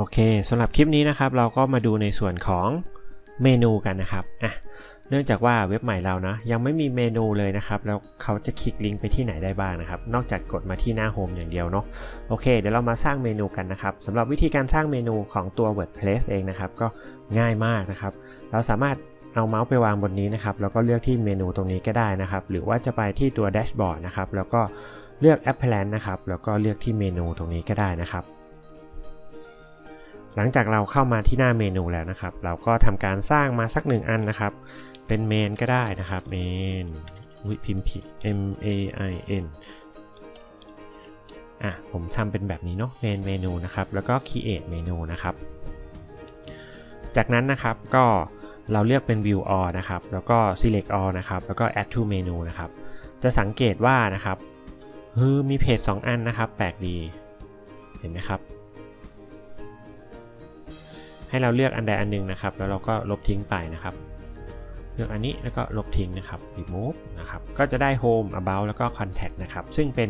โอเคสำหรับคลิปนี้นะครับ เราก็มาดูในส่วนของเมนูกันนะครับอะเนื่องจากว่าเว็บใหม่เรานะยังไม่มีเมนูเลยนะครับ แล้วเขาจะคลิกลิงก์ไปที่ไหนได้บ้างนะครับ นอกจากกดมาที่หน้าโฮมอย่างเดียวเนาะโอเค เดี๋ยวเรามาสร้างเมนูกันนะครับสำหรับวิธีการสร้างเมนูของตัว WordPress เองนะครับ ก็ง่ายมากนะครับ เราสามารถเอาเมาส์ไปวางบนนี้นะครับ แล้วก็เลือกที่เมนูตรงนี้ก็ได้นะครับ หรือว่าจะไปที่ตัวแดชบอร์ดนะครับแล้วก็เลือก a p p l a n นะครับแล้วก็เลือกที่เมนูตรงนี้ก็ได้นะครับ หลังจากเราเข้ามาที่หน้าเมนูแล้วนะครับ เราก็ทำการสร้างมาสักหนึ่งอันนะครับ เป็นเมนก็ได้นะครับเมนวิพิมพ์ผิด M A I N อะผมทำเป็นแบบนี้เนาะเมนเมนูนะครับ แล้วก็ create เมนูนะครับ จากนั้นนะครับก็เราเลือกเป็น view all นะครับ แล้วก็ select all นะครับ แล้วก็ add to menu นะครับ จะสังเกตว่านะครับเฮ้มีเพจ 2 อันนะครับ แปลกดี เห็นไหมครับ ให้เราเลือกอันใดอันหนึ่งนะครับ แล้วเราก็ลบทิ้งไปนะครับ เลือกอันนี้แล้วก็ลบทิ้งนะครับ remove นะครับ ก็จะได้ home about แล้วก็ contact นะครับ ซึ่งเป็น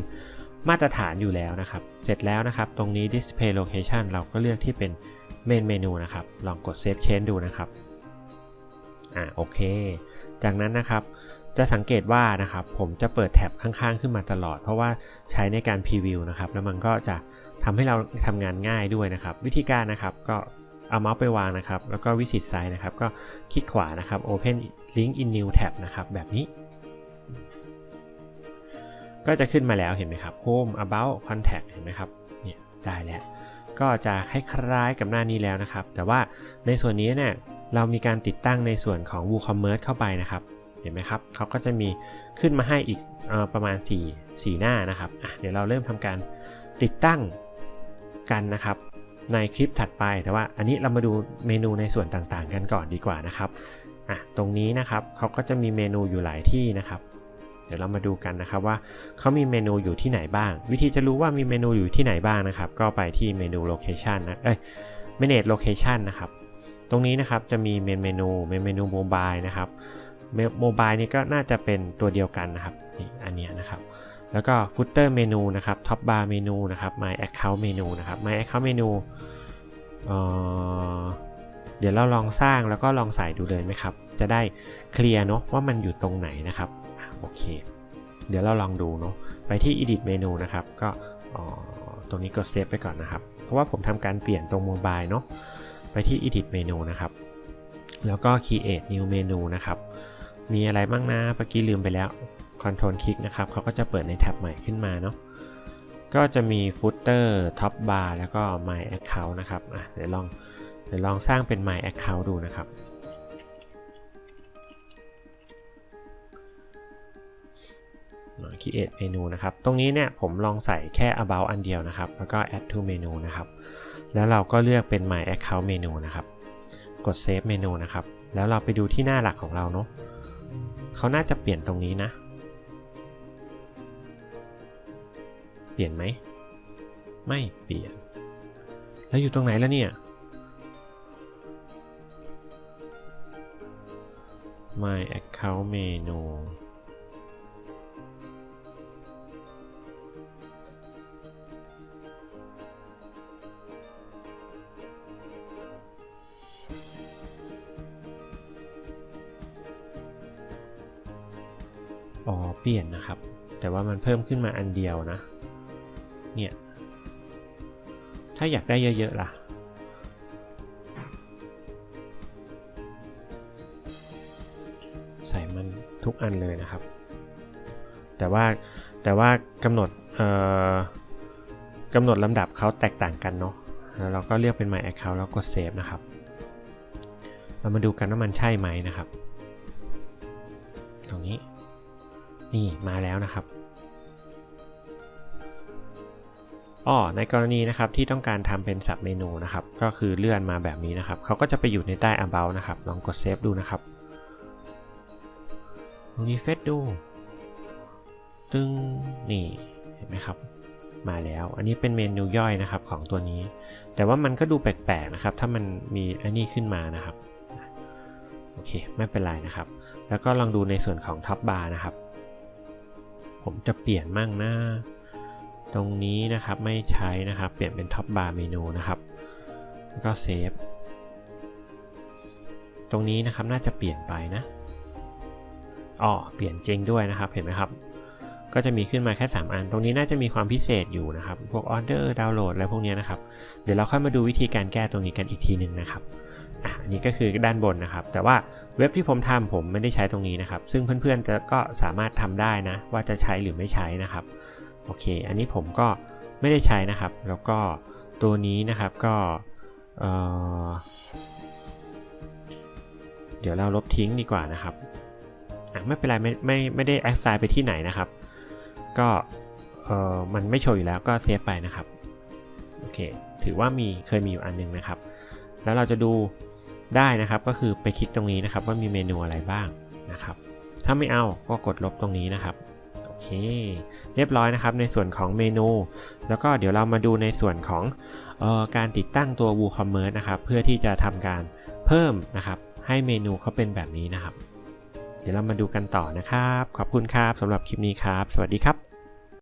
มาตรฐานอยู่แล้วนะครับ เสร็จแล้วนะครับ ตรงนี้ display location เราก็เลือกที่เป็น main menu นะครับ ลองกด save change ดูนะครับ อ่าโอเค จากนั้นนะครับ จะสังเกตว่านะครับ ผมจะเปิดแท็บข้างๆ ขึ้นมาตลอด เพราะว่าใช้ในการพรีวิวนะครับ แล้วมันก็จะทำให้เราทำงานง่ายด้วยนะครับ วิธีการนะครับก็ เอาเมาส์ไปวางนะครับ แล้วก็วิสิตไซต์นะครับ ก็คลิกขวานะครับ Open Link in New Tab นะครับ แบบนี้ ก็จะขึ้นมาแล้วเห็นไหมครับ Home About Contact เห็นไหมครับ เนี่ยได้แล้ว ก็จะคล้ายๆกับหน้านี้แล้วนะครับ แต่ว่าในส่วนนี้เนี่ยเรามีการติดตั้งในส่วนของ WooCommerce เข้าไปนะครับ เห็นไหมครับ เขาก็จะมีขึ้นมาให้อีกอประมาณ 4 4 หน้านะครับอะเดี๋ยวเราเริ่มทำการติดตั้งกันนะครับ ในคลิปถัดไปแต่ว่าอันนี้เรามาดูเมนูในส่วนต่างๆ กันก่อนดีกว่านะครับอะตรงนี้นะครับเขาก็จะมีเมนูอยู่หลายที่นะครับ เดี๋ยวเรามาดูกันนะครับว่าเขามีเมนูอยู่ที่ไหนบ้าง วิธีจะรู้ว่ามีเมนูอยู่ที่ไหนบ้างนะครับ ก็ไปที่เมนู location นะเอ้ย manage location นะครับตรงนี้นะครับจะมีเมนเมนูเมนเมนูโมบายนะครับโมบายนี่ก็น่าจะเป็นตัวเดียวกันนะครับนี่อันนี้นะครับ แล้วก็ footer เมนูนะครับ top bar เมนูนะครับ my account เมนูนะครับ my account เมนูเเดี๋ยวเราลองสร้างแล้วก็ลองใส่ดูเลยไหมครับ จะได้เคลียร์เนาะว่ามันอยู่ตรงไหนนะครับโอเค เดี๋ยวเราลองดูเนาะไปที่ edit เมนูนะครับ ก็ตรงนี้กดเซฟไปก่อนนะครับ เพราะว่าผมทำการเปลี่ยนตรงโมบายเนาะไปที่ edit เมนูนะครับ แล้วก็ create new เมนูนะครับ มีอะไรบ้างนะเมื่อกี้ลืมไปแล้ว Ctrl คลิกนะครับเขาก็จะเปิดในแท็บใหม่ขึ้นมาเนาะก็จะมี footer top bar แล้วก็ my account นะครับอะเดี๋ยวลองเดี๋ยวลองสร้างเป็น my account ดูนะครับ create เมนูนะครับ ตรงนี้เนี่ยผมลองใส่แค่ about อันเดียวนะครับ แล้วก็ add to เมนูนะครับ แล้วเราก็เลือกเป็น my account เมนูนะครับ กด save เมนูนะครับ แล้วเราไปดูที่หน้าหลักของเราเนาะเขาน่าจะเปลี่ยนตรงนี้นะ ปลี่ยนไหม ไม่เปลี่ยน แล้วอยู่ตรงไหนแล้วเนี่ย my account เมนูอ๋อ เปลี่ยนนะครับ แต่ว่ามันเพิ่มขึ้นมาอันเดียวนะ เนี่ย ถ้าอยากได้เยอะ ๆ ล่ะ ใส่มันทุกอันเลยนะครับ แต่ว่าแต่ว่ากำหนดกำหนดลำดับเขาแตกต่างกันเนาะแล้วเราก็เลือกเป็น My Account แล้วกด Save นะครับ เรามาดูกันว่ามันใช่ไหมนะครับ ตรงนี้ นี่มาแล้วนะครับ อ๋อในกรณีนะครับที่ต้องการทำเป็นสับเมนูนะครับ ก็คือเลื่อนมาแบบนี้นะครับเขาก็จะไปอยู่ในใต้ about นะครับ ลองกดเซฟดูนะครับลองนี้เฟซดู ตึงนี่เห็นไหมครับ มาแล้ว อันนี้เป็นเมนูย่อยนะครับของตัวนี้ แต่ว่ามันก็ดูแปลกๆนะครับ ถ้ามันมีอันนี้ขึ้นมานะครับโอเค ไม่เป็นไรนะครับ แล้วก็ลองดูในส่วนของท็อปบาร์นะครับ ผมจะเปลี่ยนมั่งนะ ตรงนี้นะครับไม่ใช้นะครับเปลี่ยนเป็นท็อปบาร์เมนูนะครับแล้วก็เซฟตรงนี้นะครับน่าจะเปลี่ยนไปนะอ๋อเปลี่ยนจริงด้วยนะครับเห็นไหมครับ ก็จะมีขึ้นมาแค่ 3 อัน ตรงนี้น่าจะมีความพิเศษอยู่นะครับ พวกออเดอร์ดาวน์โหลดอะไรพวกนี้นะครับ เดี๋ยวเราค่อยมาดูวิธีการแก้ตรงนี้กันอีกทีหนึ่งนะครับอะอันนี้ก็คือด้านบนนะครับ แต่ว่าเว็บที่ผมทำผมไม่ได้ใช้ตรงนี้นะครับ ซึ่งเพื่อนๆจะก็สามารถทำได้นะ ว่าจะใช้หรือไม่ใช้นะครับ โอเค อันนี้ผมก็ไม่ได้ใช้นะครับ แล้วก็ตัวนี้นะครับก็เเดี๋ยวเราลบทิ้งดีกว่านะครับอะไม่เป็นไรไม่ไม่ไม่ได้แอ s ไซน์ไปที่ไหนนะครับ ก็เออมันไม่โชว์อยู่แล้วก็เซฟไปนะครับโอเคถือว่ามีเคยมีอยู่อันนึงนะครับ แล้วเราจะดูได้นะครับก็คือไปคลิกตรงนี้นะครับว่ามีเมนูอะไรบ้างนะครับ ถ้าไม่เอาก็กดลบตรงนี้นะครับ เค เรียบร้อยนะครับในส่วนของเมนู แล้วก็เดี๋ยวเรามาดูในส่วนของออการติดตั้งตัว WooCommerce นะครับเพื่อที่จะทำการเพิ่มนะครับให้เมนูเขาเป็นแบบนี้นะครับ เดี๋ยวเรามาดูกันต่อนะครับ ขอบคุณครับสำหรับคลิปนี้ครับ สวัสดีครับ